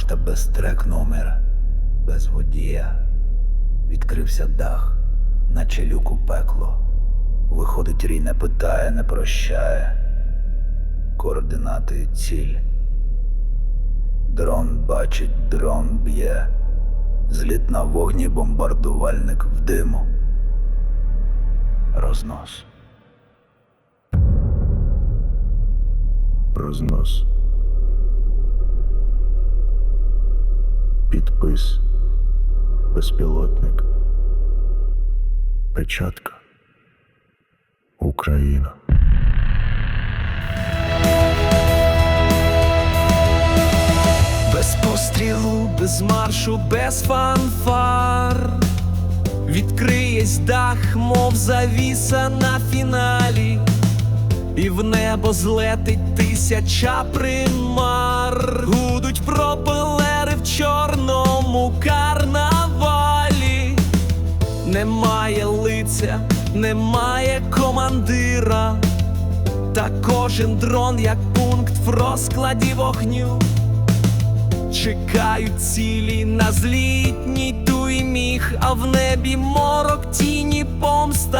Пошта без трек номер, без водія. Відкрився дах, наче люк у пекло. Виходить, рій не питає, не прощає. Координати ціль. Дрон бачить, дрон б'є. Зліт на вогні, бомбардувальник в диму. Рознос. Рознос. Підпис. Безпілотник. Печатка. Україна. Без пострілу, без маршу, без фанфар. Відкриєсь дах, мов завіса на фіналі, і в небо злетить тисяча примар. Немає лиця, немає командира. Та кожен дрон як пункт в розкладі вогню. Чекають цілі на злітній туй міг, а в небі морок тіні помсти